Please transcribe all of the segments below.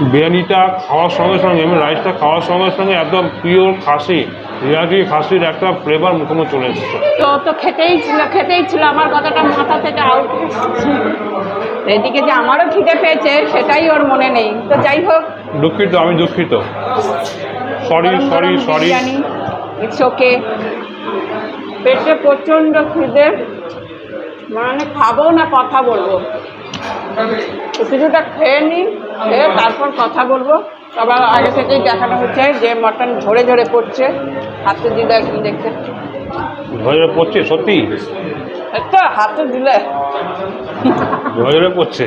বিরিয়ানিটা খাওয়ার সঙ্গে সঙ্গে আমি রাইসটা খাওয়ার সঙ্গে সঙ্গে একদম পিওর খাসি রিয়াজি খাসির একটা ফ্লেভার মুখে মুখে চলে এসেছে। তো তো খেতেই ছিল খেতেই ছিল আমার কথাটা মাথা থেকে আউট এদিকে যে আমারও খিদে পেয়েছে সেটাই ওর মনে নেই। তো যাই হোক। দুঃখিত আমি দুঃখিত। Sorry sorry sorry it's okay পেটে প্রচণ্ড খিদে। মানে খাব না কথা বলব। তো কিছুটা খেয়ে নিই তারপর কথা বলব। সবার আগে থেকেই দেখানো হচ্ছে যে মটন ঝরে ঝরে পড়ছে। হাতে দিলে একটু দেখতে। ঝরে পড়ছে সত্যি? একটা হাতে দিলে। ঝরে পড়ছে?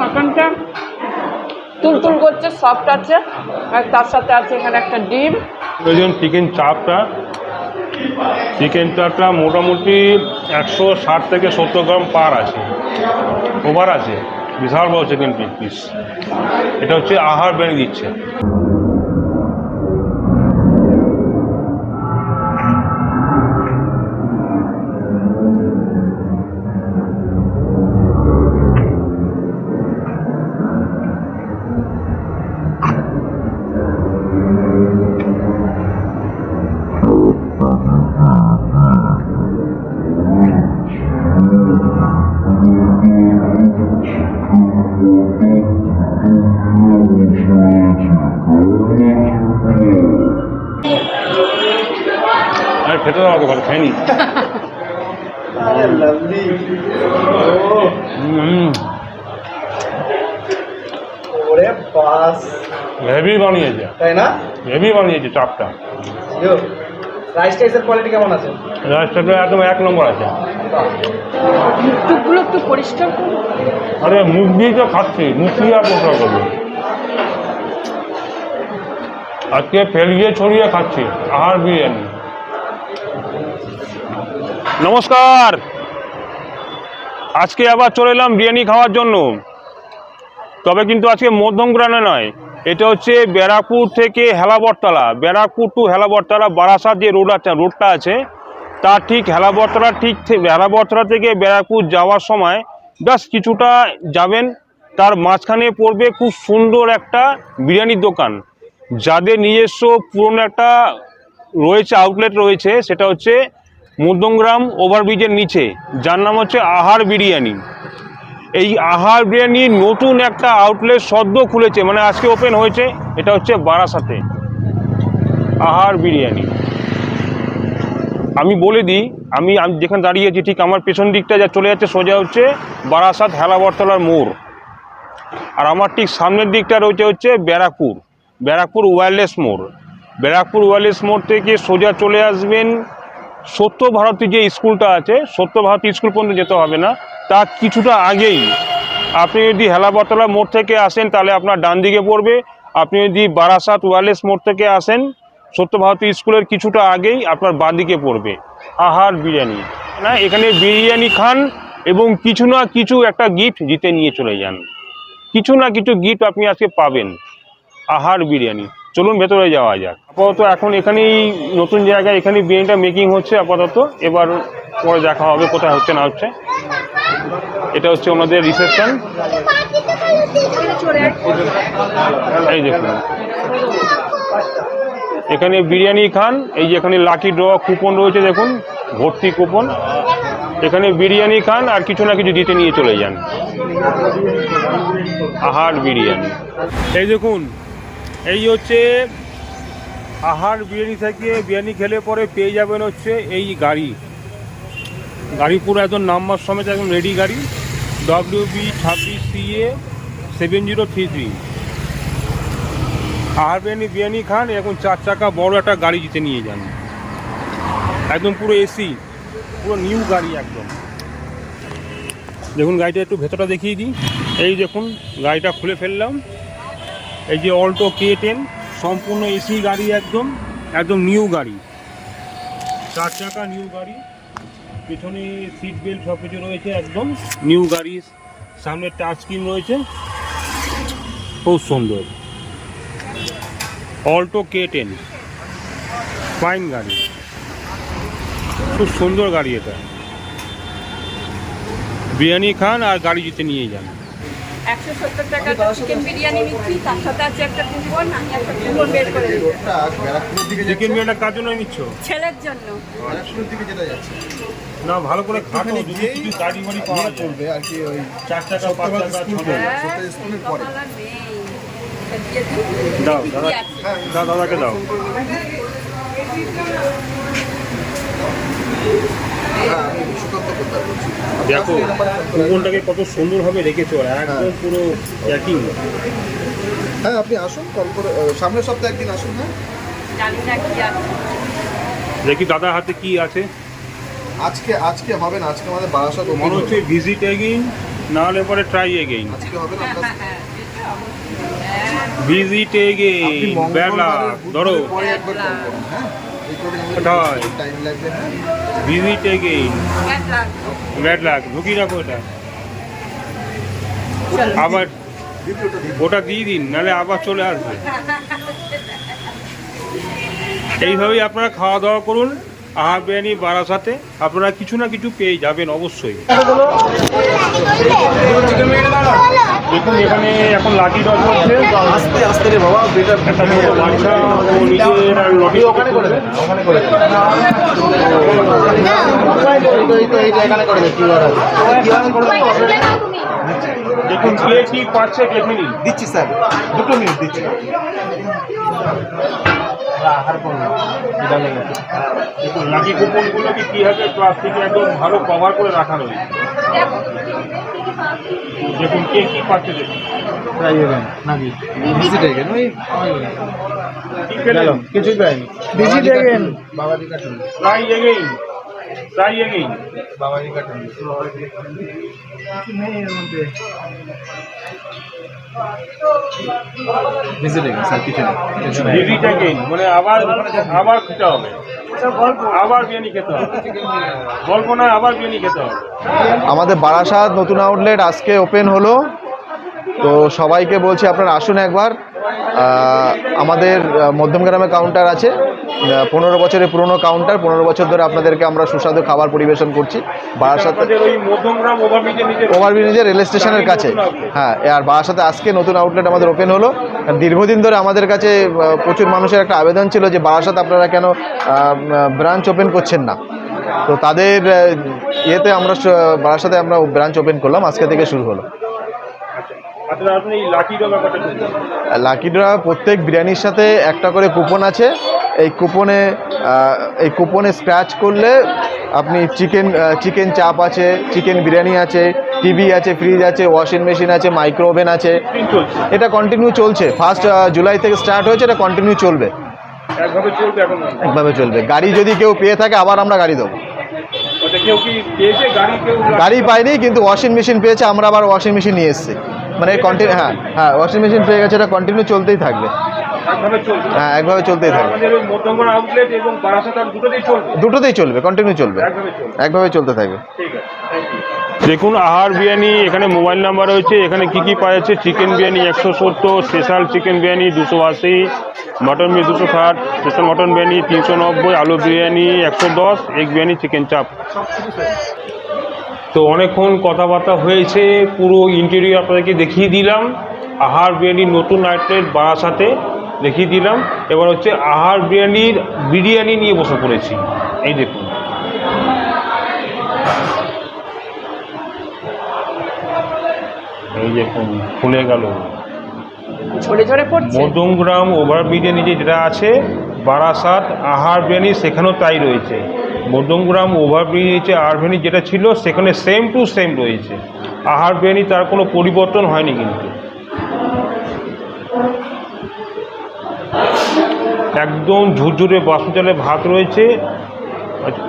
মটনটা তুলতুল করছে সফট আছে। আর তার সাথে আছে এখানে একটা ডিম। ওই চিকেন চাপটা। চিকেন চাপটা মোটামুটি একশো ষাট থেকে সত্তর গ্রাম পার আছে। ওভার আছে। বিশাল বড় চিকেন পিস এটা হচ্ছে আহার বেড়ে দিচ্ছে। আর খেতে দাও আমাকে ভালো খাইনি। হেভি বানিয়েছে। তাই না? হেভি বানিয়েছে চাপটা। রাইস টাইসের কোয়ালিটি কেমন আছে? রাইসটা একদম এক নম্বর আছে। টুকগুলো একটু পরিষ্কার আরে মুখ দিয়ে তো খাচ্ছি মুখ দিয়ে আর করব আজকে ফেলিয়ে ছড়িয়ে খাচ্ছি আহার বিরিয়ানি নমস্কার। আজকে আবার চলে এলাম বিরিয়ানি খাওয়ার জন্য। তবে কিন্তু আজকে মধ্যমগ্রামে নয়। এটা হচ্ছে ব্যারাকপুর থেকে হেলাবরতলা। ব্যারাকপুর টু হেলাবরতলা বারাসাত যে রোড আছে রোডটা আছে, তার ঠিক হেলাবরতলা ঠিক হেলাবরতলা থেকে ব্যারাকপুর যাওয়ার সময় জাস্ট কিছুটা যাবেন। তার মাঝখানে পড়বে খুব সুন্দর একটা বিরিয়ানির দোকান। যাদের নিজস্ব পুরনো একটা রয়েছে আউটলেট রয়েছে, সেটা হচ্ছে মধ্যমগ্রাম ওভারব্রিজের নিচে। যার নাম হচ্ছে আহার বিরিয়ানি। এই আহার বিরিয়ানির নতুন একটা আউটলেট সদ্য খুলেছে মানে আজকে ওপেন হয়েছে, এটা হচ্ছে বারাসাতে। আহার বিরিয়ানি। আমি বলে দিই, আমি আমি যেখানে দাঁড়িয়েছি ঠিক আমার পেছন দিকটা যা চলে যাচ্ছে, সোজা হচ্ছে বারাসাত হেলাবরতলার মোড়। আর আমার ঠিক সামনের দিকটা রয়েছে হচ্ছে ব্যারাকপুর ব্যারাকপুর ওয়্যারলেস মোড়। ব্যারাকপুর ওয়্যারলেস মোড় থেকে সোজা চলে আসবেন সত্য ভারতী যে স্কুলটা আছে, সত্য ভারতী স্কুল পর্যন্ত যেতে হবে না। তা কিছুটা আগেই। আপনি যদি হেলাবরতলা মোড় থেকে আসেন, তাহলে আপনার ডান দিকে পড়বে। আপনি যদি বারাসাত ওয়ারলেস মোড় থেকে আসেন, সত্য ভারতী স্কুলের কিছুটা আগেই আপনার বাঁ দিকে পড়বে। আহার বিরিয়ানি। না, এখানে বিরিয়ানি খান এবং কিছু না কিছু একটা গিফট জিতে নিয়ে চলে যান। কিছু না কিছু গিফট আপনি আজকে পাবেন। আহার বিরিয়ানি। চলুন ভেতরে যাওয়া যাক। আপাতত এখন এখানেই নতুন জায়গায় এখানে বিরিয়ানিটা মেকিং হচ্ছে আপাতত। এবার পরে দেখা হবে কোথায় হচ্ছে, না হচ্ছে। এটা হচ্ছে ওনাদের রিসেপশন এই দেখুন। এখানে বিরিয়ানি খান। এই যে এখানে লাকি ড্র কুপন রয়েছে, দেখুন। ভর্তি কুপন এখানে বিরিয়ানি খান আর কিছু না কিছু দিতে নিয়ে চলে যান। আহার বিরিয়ানি। এই দেখুন। এই হচ্ছে আহার বিরিয়ানি থেকে বিরিয়ানি খেলে পরে পেয়ে যাবেন হচ্ছে এই গাড়ি। গাড়ি পুরো একদম নাম্বার সমেত একদম রেডি গাড়ি। ডব্লিউ বি ছাব্বিশ CA seven zero three three আহার বিরিয়ানি বিরিয়ানি খান এখন চার চাকা বড় একটা গাড়ি জিতে নিয়ে যান। একদম পুরো এসি পুরো নিউ গাড়ি একদম। দেখুন গাড়িটা একটু ভেতরটা দেখিয়ে দিই। এই দেখুন, গাড়িটা খুলে ফেললাম। এই যে অল্টো কে টেন সম্পূর্ণ এসি গাড়ি একদম একদম নিউ গাড়ি। চার চাকা নিউ গাড়ি, পেছনে সিট বেল্ট সব কিছু রয়েছে একদম নিউ গাড়ি, সামনে টাচ স্ক্রিন রয়েছে। খুব সুন্দর। অল্টো কে টেন ফাইন গাড়ি। খুব সুন্দর গাড়ি এটা। বিরিয়ানি খান আর গাড়ি জিতে নিয়ে যান। একশো সত্তর টাকা চিকেন বিরিয়ানি নিচ্ছি তার সাথে আছে একটা কুপন আমি একটা কুপন বের করে দিই রোডটা ব্যারাকপুরের দিকে চিকেন বিরিয়ানিটা কার জন্য নিচ্ছ? ছেলের জন্য। দিকে যেটা যাচ্ছে না ভালো করে খাটো ওখানে যদি কিছু গাড়ি বাড়ি পাওয়া নিয়ে আর কি ওই চার টাকা পাঁচ টাকা ছ টাকা। স্কুলের পরে। দাও দাদা। আছে? দাও দাদাকে দাও। হ্যাঁ আমি বলছি। দেখো কুপনটাকে কত সুন্দরভাবে রেখেছো একদম পুরো প্যাকিং হ্যাঁ আপনি আসুন কল করে সামনের সপ্তাহে একদিন আসুন হ্যাঁ। জানি না কি আছে। দেখি দাদার হাতে কি আছে। আজকে আজকে হবে না আজকে আমাদের বারাসাত মনে হচ্ছে ভিজিট এগেইন না হলে পরে ট্রাই এগেইন আজকে হবে না আপনার হ্যাঁ, ভিজিট এগেইন বেলা ধরো। পরে একবার কল হ্যাঁ? রাখো ওটা। আবার ওটা দিয়ে দিন, নাহলে আবার চলে আসবে। এইভাবেই আপনারা খাওয়া দাওয়া করুন। আহার বিরিয়ানি বারাসাতে আপনারা কিছু না কিছু পেয়ে যাবেন অবশ্যই। দেখুন এখানে এখন লাঠি রস হচ্ছে। আস্তে আস্তে রে বাবা বাচ্চা ও নিজের লটি ওখানে করে ওখানে করে দেখুন কে কি পাচ্ছে দিচ্ছি স্যার। দুটো মিনিট দিচ্ছি। আহার করুন এটা লেগে দেখুন লাকি কুপনগুলোকে কীভাবে প্লাস্টিকে একদম ভালো কভার করে রাখা রয়েছে? দেখুন কে কী পাচ্ছে দেখুন। নাকি এগেন ওই কিছুই পাইনি বাবাজি কাটুন। ট্রাই এগেইন নেই কিছু নেই ভিজিট এগেইন মানে আবার আবার খেতে হবে। আবার বিরিয়ানি খেতে হবে। গল্প না আবার বিরিয়ানি খেতে হবে। আমাদের বারাসাত নতুন আউটলেট আজকে ওপেন হলো। তো সবাইকে বলছি আপনারা আসুন একবার। আমাদের আহ, মধ্যমগ্রামে কাউন্টার আছে। পনেরো বছরের পুরনো কাউন্টার পনেরো বছর ধরে আপনাদেরকে আমরা সুস্বাদু খাবার পরিবেশন করছি। বারাসাতে ওভারব্রিজের রেল স্টেশনের কাছে। হ্যাঁ আর বারাসাতে আজকে নতুন আউটলেট আমাদের ওপেন হলো। দীর্ঘদিন ধরে আমাদের কাছে প্রচুর মানুষের একটা আবেদন ছিল যে বারাসাত আপনারা কেন ব্রাঞ্চ ওপেন করছেন না। তো তাদের ইয়েতে আমরা বারাসাতে আমরা ব্রাঞ্চ ওপেন করলাম আজকে থেকে শুরু হলো। আচ্ছা লাকি ড্র প্রত্যেক বিরিয়ানির সাথে একটা করে কুপন আছে। এই কুপনে এই কুপনে স্ক্র্যাচ করলে আপনি চিকেন চিকেন চাপ আছে চিকেন বিরিয়ানি আছে টিভি আছে ফ্রিজ আছে ওয়াশিং মেশিন আছে মাইক্রো ওভেন আছে। এটা কন্টিনিউ চলছে। ফার্স্ট জুলাই থেকে স্টার্ট হয়েছে এটা কন্টিনিউ চলবে। একভাবে চলবে গাড়ি যদি কেউ পেয়ে থাকে আবার আমরা গাড়ি দেবো। আচ্ছা গাড়ি পাইনি কিন্তু ওয়াশিং মেশিন পেয়েছে আমরা আবার ওয়াশিং মেশিন নিয়ে এসেছি। মানে কন্টিনিউ হ্যাঁ হ্যাঁ ওয়াশিং মেশিন পেয়ে গেছে এটা কন্টিনিউ চলতেই থাকবে। হ্যাঁ একভাবে চলতেই থাকবে। দুটোতেই চলবে? কন্টিনিউ চলবে একভাবে চলতে থাকবে। ঠিক আছে থ্যাংক ইউ দেখুন আহার বিরিয়ানি এখানে মোবাইল নাম্বার রয়েছে এখানে কি কি পাওয়া যাচ্ছে? চিকেন বিরিয়ানি একশো সত্তর স্পেশাল চিকেন বিরিয়ানি দুশো আশি মটন বিরিয়ানি দুশো ষাট স্পেশাল মটন বিরিয়ানি তিনশো নব্বই আলু বিরিয়ানি একশো দশ এগ বিরিয়ানি চিকেন চাপ তো অনেকক্ষণ কথাবার্তা হয়েছে পুরো ইন্টেরিয়র আপনাদেরকে দেখিয়ে দিলাম। আহার বিরিয়ানি নতুন আউটলেট বারাসাতে। দেখিয়ে দিলাম। এবার হচ্ছে আহার বিরিয়ানির বিরিয়ানি নিয়ে বসে পড়েছি। এই দেখুন। এই দেখুন খুলে গেল। মধ্যমগ্রাম ওভারব্রিজের নিচে যেটা আছে বারাসাত আহার বিরিয়ানি সেখানেও তাই রয়েছে। মধ্যমগ্রাম ওভারব্রিজ নিচে আহার বিরিয়ানি যেটা ছিল সেখানে সেম টু সেম রয়েছে। আহার বিরিয়ানি তার কোনো পরিবর্তন হয়নি কিন্তু। একদম ঝুরঝুরে বাসুচালে ভাত রয়েছে।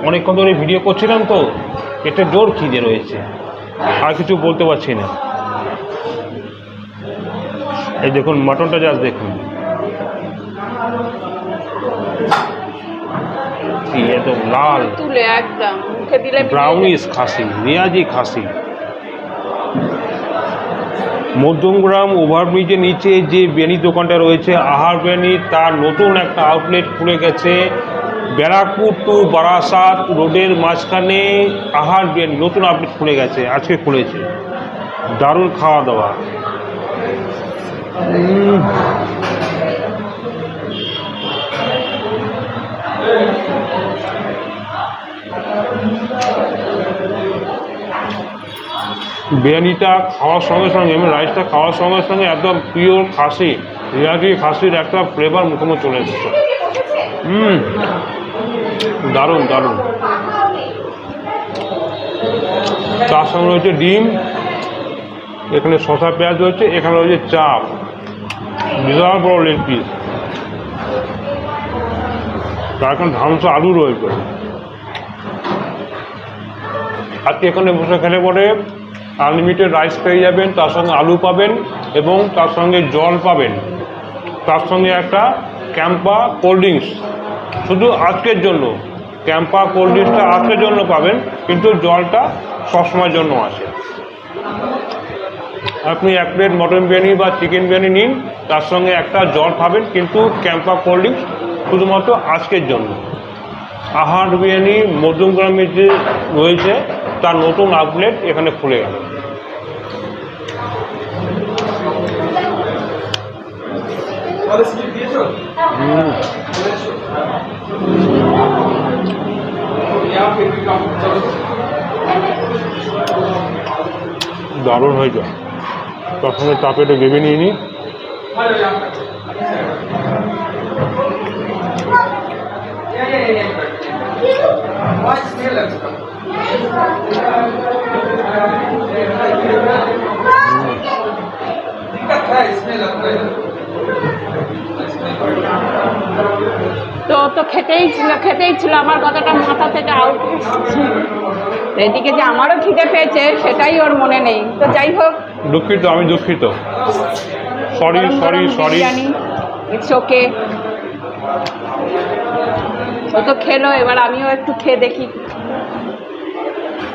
অনেকক্ষণ ধরে ভিডিও করছিলাম তো পেটে জোর খিদে রয়েছে। আর কিছু বলতে পারছি না। এই দেখুন মাটনটা জাস্ট দেখুন। লাল। ব্রাউনিশ খাসি রিয়াজি খাসি। মধ্যমগ্রাম ওভারব্রিজের নিচে যে বেনি দোকানটা রয়েছে, আহার বিরিয়ানি, তার নতুন একটা আউটলেট খুলে গেছে। ব্যারাকপুর টু বারাসাত রোডের মাঝখানে আহার বিরিয়ানি নতুন আউটলেট খুলে গেছে, আজকে খুলেছে। দারুণ খাওয়া দাওয়া। বিরিয়ানিটা খাওয়ার সঙ্গে সঙ্গে এবং রাইসটা খাওয়ার সঙ্গে সঙ্গে একদম পিওর খাসি রিয়াকি খাসির একটা ফ্লেভার মুখোমুখ চলে এসেছে। হুম, দারুণ দারুণ। তার সঙ্গে রয়েছে ডিম, এখানে শশা পেঁয়াজ রয়েছে, এখানে রয়েছে চাপ। বিশাল বড় লেগ পিস তার এখন ধামস আলু রয়েছে। আজকে এখানে বসে খেলে পরে আনলিমিটেড রাইস পেয়ে যাবেন, তার সঙ্গে আলু পাবেন এবং তার সঙ্গে জল পাবেন। তার সঙ্গে একটা ক্যাম্পা কোল্ড ড্রিঙ্কস শুধু আজকের জন্য। ক্যাম্পা কোল্ড ড্রিঙ্কসটা আজকের জন্য পাবেন, কিন্তু জলটা সবসময়ের জন্য আছে। আপনি এক প্লেট মটন বিরিয়ানি বা চিকেন বিরিয়ানি নিন, তার সঙ্গে একটা জল পাবেন, কিন্তু ক্যাম্পা কোল্ড ড্রিঙ্কস শুধুমাত্র আজকের জন্য। আহার বিরিয়ানি মধ্যমগ্রামে যে রয়েছে, তার নতুন আউটলেট এখানে খুলে গেল দারুণ হয়েছে। সঙ্গে চাপে একটু ভেবে নিয়ে নিই তো ও তো খেতেই ছিল খেতেই ছিল। আমার কথাটা মাথা থেকে আউট এদিকে যে আমারও খিদে পেয়েছে সেটাই ওর মনে নেই। তো যাই হোক। দুঃখিত আমি দুঃখিত। Sorry sorry sorry it's okay ও তো খেলো এবার আমিও একটু খেয়ে দেখি।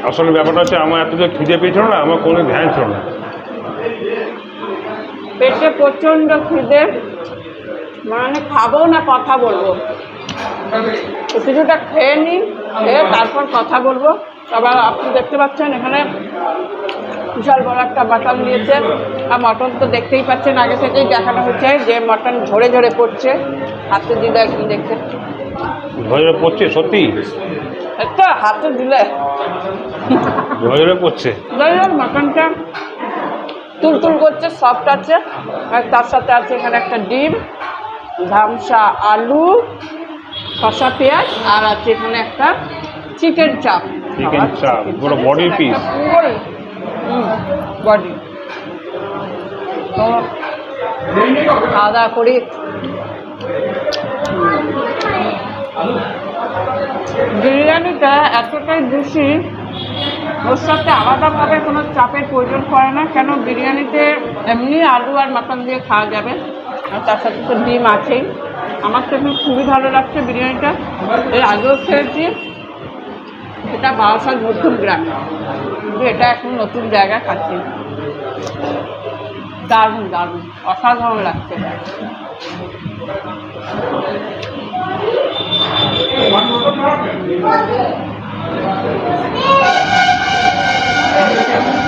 আসলে ব্যাপারটা হচ্ছে আমার এত যে খিদে পেয়েছিল না আমার কোনো ধ্যান ছিল না। পেটে প্রচণ্ড খিদে। মানে খাব না কথা বলব। কিছুটা খেয়ে নিই খেয়ে তারপর কথা বলব। আবার আপনি দেখতে পাচ্ছেন এখানে বিশাল বড় একটা মাটন দিয়েছে আর মটন তো দেখতেই পাচ্ছেন আগে থেকেই দেখানো হচ্ছে যে মটন ঝরে ঝরে পড়ছে। হাতে দিলে একদিন দেখতে ঝরে পড়ছে সত্যি? একটা হাতে দিলে। ঝরে পড়ছে? মাটনটা তুলতুল করছে সফট আছে। আর তার সাথে আছে এখানে একটা ডিম ধামসা আলু শসা পেঁয়াজ আর আছে এখানে একটা চিকেন চাপ। চিকেন চাপ পুরো বডি পিস বডি তো খাওয়া দাওয়া করি। বিরিয়ানিটা এতটাই জুসি ওর সাথে আলাদাভাবে কোনো চাপের প্রয়োজন পড়ে না কেন বিরিয়ানিতে এমনি আলু আর মাটন দিয়ে খাওয়া যাবে। আর তার সাথে তো ডিম আছেই। আমার তো এখন খুবই ভালো লাগছে বিরিয়ানিটা। এর আগেও খেয়েছি। এটা বারাসাত মধ্যম গ্রাম। কিন্তু এটা এখন নতুন জায়গা খাচ্ছি। দারুণ দারুণ। অসাধারণ লাগছে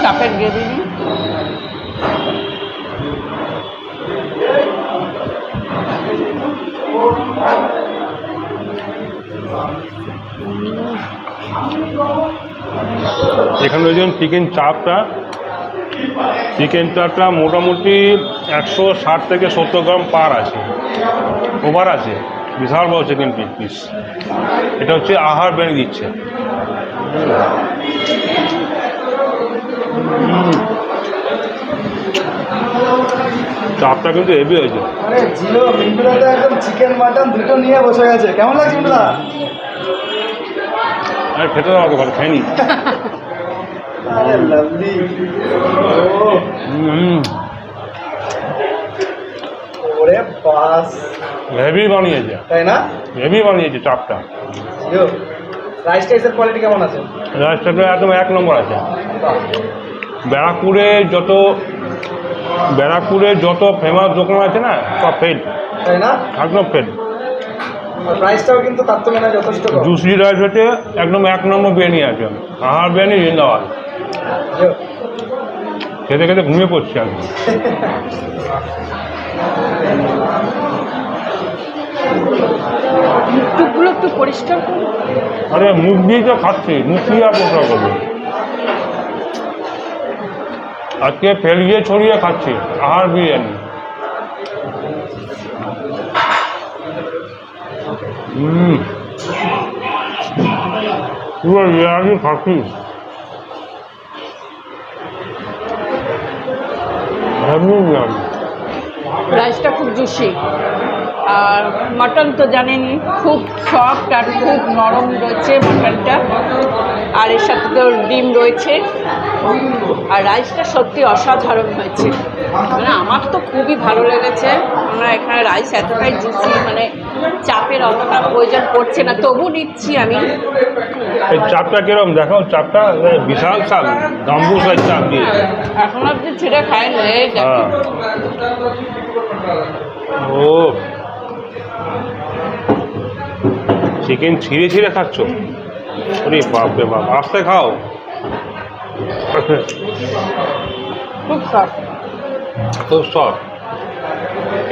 চাপের গ্রেভি। এখানে রয়েছে চিকেন চাপটা। চিকেন চাপটা মোটামুটি একশো ষাট থেকে সত্তর গ্রাম পার আছে। ওভার আছে। বিশাল বড় চিকেন পিস পিস এটা হচ্ছে আহার বেড়ে দিচ্ছে। চাপটা কিন্তু হেভি হয়েছে। আরে জিও মিন্টুদা তো একদম চিকেন মাটন দুটো নিয়ে বসে গেছে। কেমন লাগছে মিন্টুদা? আর খেতে দাও আমাকে ভালো খাইনি। আরে লাভলি ওরে বাস। হেভি বানিয়েছে। তাই না? হেভি বানিয়েছে চাপটা। জিও রাইস টাইসের কোয়ালিটি কেমন আছে? রাস্তাটা একদম এক নম্বর আছে। ব্যারাকপুরে যত ব্যারাকপুরে যত ফেমাস দোকান আছে না সব ফেল তাই না? একদম ফেল জুসি রাইস হচ্ছে একদম এক নম্বর বিরিয়ানি আছে। আহার বিরিয়ানি জিন্দাবাদ। খেতে খেতে ঘুমিয়ে পড়ছি আমি। আরে মুখ দিয়ে তো খাচ্ছি মুখ দিয়ে আর পরিষ্কার আজকে ফেলিয়ে ছড়িয়ে খাচ্ছি আহার বিরিয়ানি হুম পুরো বিরিয়ানি খাচ্ছি। রাইসটা খুব জুসি আর মাটন তো জানেনই খুব সফট আর খুব নরম রয়েছে মাটনটা। আর এর সাথে তো ডিম রয়েছে। আর রাইসটা সত্যি অসাধারণ হয়েছে। মানে আমার তো খুবই ভালো লেগেছে। আমরা এখানে রাইস এতটাই জুসি মানে চাপের অতটা প্রয়োজন পড়ছে না তবু নিচ্ছি আমি। এই চাপটা কিরম? দেখাও চাপটা বিশাল চাপ গাম্বু সাইজ চাপ দিয়ে। এখন আপনি ছেড়ে খাই দেখো। হ্যাঁ। ও। চিকেন ছিঁড়ে ছিঁড়ে খাচ্ছ? ওরে বাপ রে বাপ আস্তে খাও। খুব সফট খুব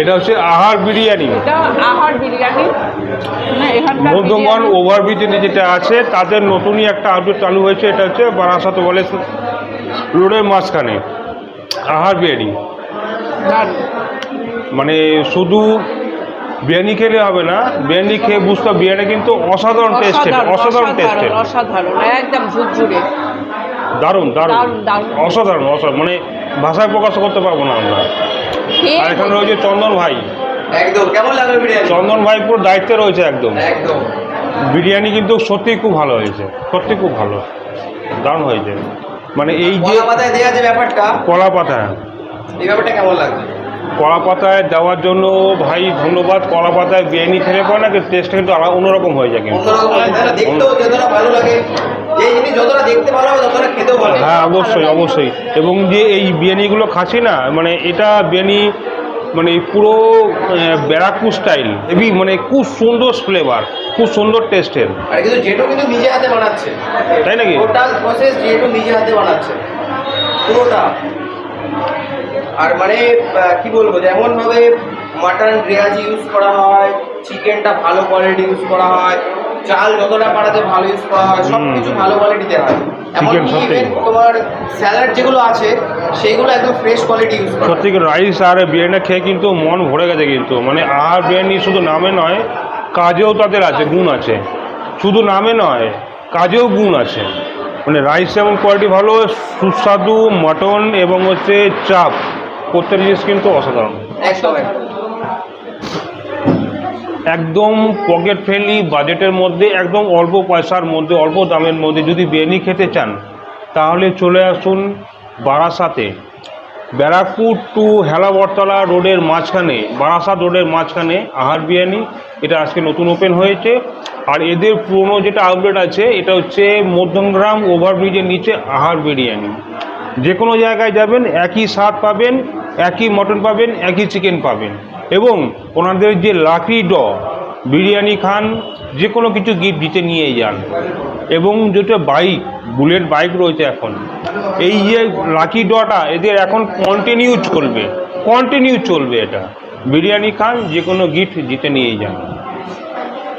এটা হচ্ছে আহার বিরিয়ানি। আহার বিরিয়ানি। মানে মধ্যমগঞ্জ ওভারব্রিজে যেটা আছে তাদের নতুনই একটা আউটলেট চালু হয়েছে এটা হচ্ছে বারাসাত বলে রোডের মাঝখানে। আহার বিরিয়ানি। মানে শুধু বিরিয়ানি খেলে হবে না। বিরিয়ানি খেয়ে বুঝতে হবে বিরিয়ানি কিন্তু অসাধারণ টেস্টেড অসাধারণ অসাধারণ একদম ঝুরঝুরে। দারুণ দারুণ। অসাধারণ অসাধারণ। মানে ভাষায় প্রকাশ করতে পারব না আমরা। আর এখানে রয়েছে চন্দন ভাই। একদম। কেমন লাগল বিরিয়ানি? চন্দন ভাই পুরো দায়িত্বে রয়েছে একদম। একদম। বিরিয়ানি কিন্তু সত্যিই খুব ভালো হয়েছে সত্যি খুব ভালো। দারুণ হয়েছে। মানে এই যে কলা পাতায় দেওয়া যে ব্যাপারটা কলা পাতা এই ব্যাপারটা কেমন লাগছে কলা পাতায় দেওয়ার জন্য ভাই ধন্যবাদ কলা পাতায় বিরিয়ানি খেলে পরে না টেস্টটা কিন্তু আলাদা অন্যরকম হয়ে যায় কিন্তু। হ্যাঁ অবশ্যই অবশ্যই। এবং যে এই বিরিয়ানিগুলো খাচ্ছি না মানে এটা বিরিয়ানি মানে পুরো আহ, ব্যারাকপুর স্টাইল এবি মানে খুব সুন্দর ফ্লেভার খুব সুন্দর টেস্টের নিজে হাতে বানাচ্ছে তাই নাকি? টোটাল প্রসেস নিজে হাতে বানাচ্ছে পুরোটা। আর মানে কি বলব যেমন ভাবে মাটন রেয়াজ ইউজ করা হয় চিকেনটা ভালো কোয়ালিটি ইউজ করা হয় চাল যতটা পারাতে ভালো ইউজ করা হয় সব কিছু ভালো কোয়ালিটিতে হয়। এমনকি তোমার স্যালাড যেগুলো আছে সেগুলো একদম ফ্রেশ কোয়ালিটি ইউজ করা। সত্যি রাইস আর বিরিয়ানি খেয়ে কিন্তু মন ভরে গেছে কিন্তু। মানে আহার বিরিয়ানি শুধু নামে নয় কাজেও তাদের আছে গুণ আছে। শুধু নামে নয় কাজেও গুণ আছে। মানে রাইস যেমন কোয়ালিটি ভালো সুস্বাদু মটন এবং হচ্ছে চাপ। প্রত্যেক জিনিস কিন্তু অসাধারণ। একদম পকেট ফ্রেন্ডলি বাজেটের মধ্যে একদম অল্প পয়সার মধ্যে অল্প দামের মধ্যে যদি বিরিয়ানি খেতে চান তাহলে চলে আসুন বারাসাতে। ব্যারাকপুর টু হেলাবরতলা রোডের মাঝখানে বারাসাত রোডের মাঝখানে আহার বিরিয়ানি এটা আজকে নতুন ওপেন হয়েছে। আর এদের পুরনো যেটা আউটলেট আছে এটা হচ্ছে মধ্যমগ্রাম ওভারব্রিজের নিচে আহার বিরিয়ানি। যে কোনো জায়গায় যাবেন একই স্বাদ পাবেন একই মটন পাবেন, একই চিকেন পাবেন। এবং ওনাদের যে লাকি ড, বিরিয়ানি খান যে কোনো কিছু গিফট দিতে নিয়ে যান। এবং যেটা বাইক বুলেট বাইক রয়েছে এখন। এই যে লাকি ডটা, এদের এখন কন্টিনিউ চলবে। কন্টিনিউ চলবে এটা। বিরিয়ানি খান যে কোনো গিফট জিতে নিয়ে যান।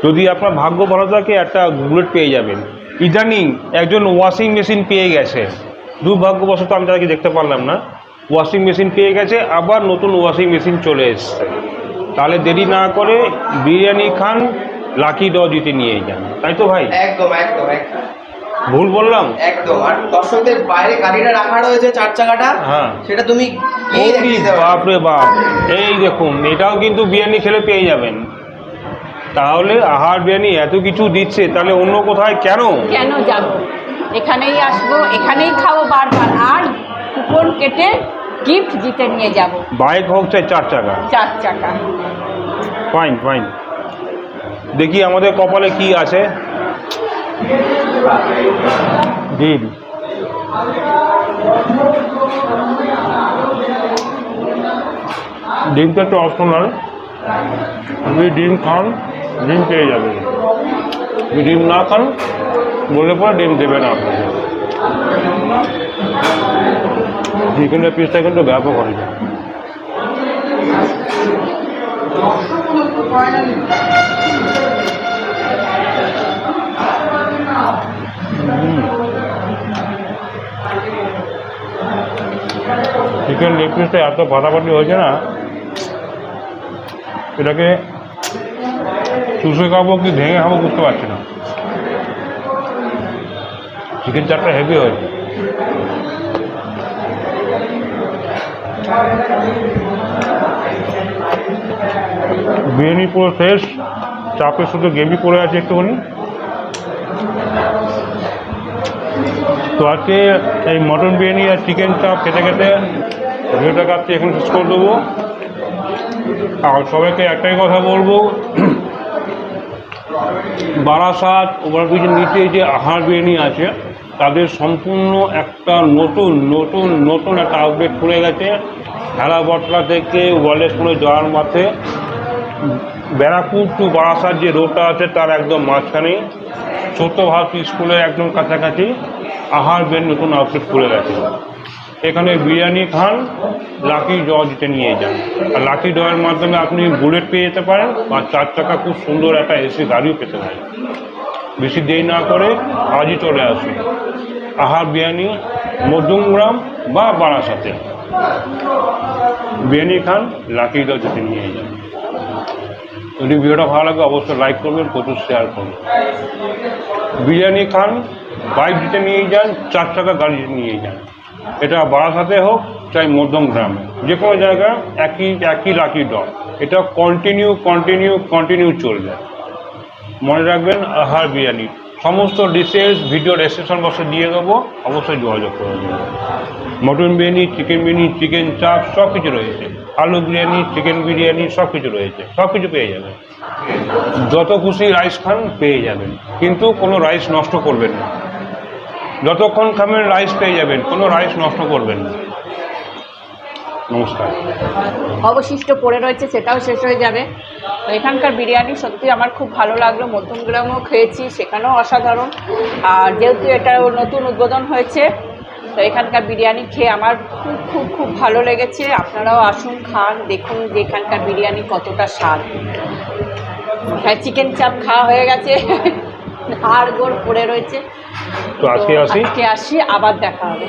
যদি আপনার ভাগ্য ভালো থাকে, একটা বুলেট পেয়ে যাবেন। ইদানিং একজন ওয়াশিং মেশিন পেয়ে গেছে। দুর্ভাগ্যবশত আমি তাদেরকে দেখতে পারলাম না। ওয়াশিং মেশিন পেয়ে গেছে আবার নতুন ওয়াশিং মেশিন চলে এসছে। তাহলে দেরি না করে বিরিয়ানি খান লাকি ড জিতে নিয়ে যান। তাই তো ভাই? একদম একদম একদম। ভুল বললাম? একদম। আর দর্শকদের বাইরে গাড়িটা রাখা রয়েছে চার চাকাটা হ্যাঁ। সেটা তুমি গিয়েই ওরে দেখিয়ে বাপ রে বাপ। এই দেখুন এটাও কিন্তু বিরিয়ানি খেলে পেয়ে যাবেন। তাহলে আহার বিরিয়ানি এত কিছু দিচ্ছে তাহলে অন্য কোথায় কেন? কেন যাব? এখানেই আসব এখানেই খাব বারবার। আর কুপন কেটে গিফট জিতে নিয়ে যাব। বাইক হোক চাই চার চাকা। চার চাকা। ফাইন ফাইন দেখি আমাদের কপালে কি আছে। ডিম ডিমটা একটু অপশনাল যদি ডিম খান ডিম পেয়ে যাবেন ডিম না খান বললে পরে ডিম দেবে না। আপনাকে চিকেনের পিসটা কিন্তু ব্যাপক হয় না চিকেন লেগ পিসটা এত ফাটাফাটি হয়েছে না, এটাকে চুষে খাব কি, ভেঙে খাব বুঝতে পারছি না। চিকেন চারটা হেভি হয়েছে। বিরিয়ানি পুরো শেষ চাপে শুধু গ্রেভি পড়ে আছে একটুখানি। তো আজকে এই মটন বিরিয়ানি আর চিকেন চাপ খেতে খেতে ভিডিওটা কাছে এখন শেষ করে দেবো। আর সবাইকে একটাই কথা বলব, বারাসাত ওভারব্রিজের নিচে যে আহার বিরিয়ানি আছে তাদের সম্পূর্ণ একটা নতুন নতুন নতুন একটা আপডেট খুলে গেছে। হেলা বটলা থেকে ওয়ালেটপুরে যাওয়ার মাঠে। ব্যারাকপুর টু বারাসাত যে রোডটা আছে, তার একদম মাঝখানে। ছোট ভারত স্কুলের একদম কাছাকাছি। আহার বের নতুন আপডেট খুলে গেছে। এখানে বিরিয়ানি খান, লাকি জ দিতে নিয়ে যান। আর লাকি ডয়ের মাধ্যমে আপনি বুলেট পেয়ে যেতে পারেন বা চার চাকা খুব সুন্দর একটা এসি গাড়িও পেতে পারেন। বেশি দেরি না করে আজই চলে আসুন। আহার বিরিয়ানি মধ্যমগ্রাম বা বারাসাতে। বিরিয়ানি খান, লাকি দিতে নিয়ে যান যদি ভিডিওটা ভালো লাগে অবশ্যই লাইক করবেন, প্রচুর শেয়ার করবেন। বিরিয়ানি খান বাইক দিতে নিয়ে যান, চার চাকা গাড়ি নিয়ে যান। এটা বারাসাতে হোক, চাই মধ্যম গ্রামে যে কোনো জায়গায় একই একই লাকি ডট এটা কন্টিনিউ কন্টিনিউ কন্টিনিউ চলবে। মনে রাখবেন, আহার বিরিয়ানি। সমস্ত ডিটেলস ভিডিও রেজিস্ট্রেশন বক্সে দিয়ে দেবো। অবশ্যই যোগাযোগ করে দেবো mutton biryani chicken biryani chicken চাপ সব কিছু রয়েছে। আলু বিরিয়ানি চিকেন বিরিয়ানি সব কিছু রয়েছে। সব কিছু পেয়ে যাবেন। যত খুশি রাইস খান, পেয়ে যাবেন। কিন্তু কোনো রাইস নষ্ট করবেন না। যতক্ষণ খাবেন রাইস পেয়ে যাবেন। কোনো রাইস নষ্ট করবেন না। নমস্কার। অবশিষ্ট পড়ে রয়েছে সেটাও শেষ হয়ে যাবে। তো এখানকার বিরিয়ানি সত্যি আমার খুব ভালো লাগল। মধ্যমগ্রামও খেয়েছি সেখানেও অসাধারণ। আর যেহেতু এটা নতুন উদ্বোধন হয়েছে তো এখানকার বিরিয়ানি খেয়ে আমার খুব খুব খুব ভালো লেগেছে। আপনারাও আসুন খান দেখুন যে এখানকার বিরিয়ানি কতটা স্বাদ। হ্যাঁ চিকেন চাপ খাওয়া হয়ে গেছে আর গোড় পড়ে রয়েছে। তো আজকে আসি? আবার দেখা হবে।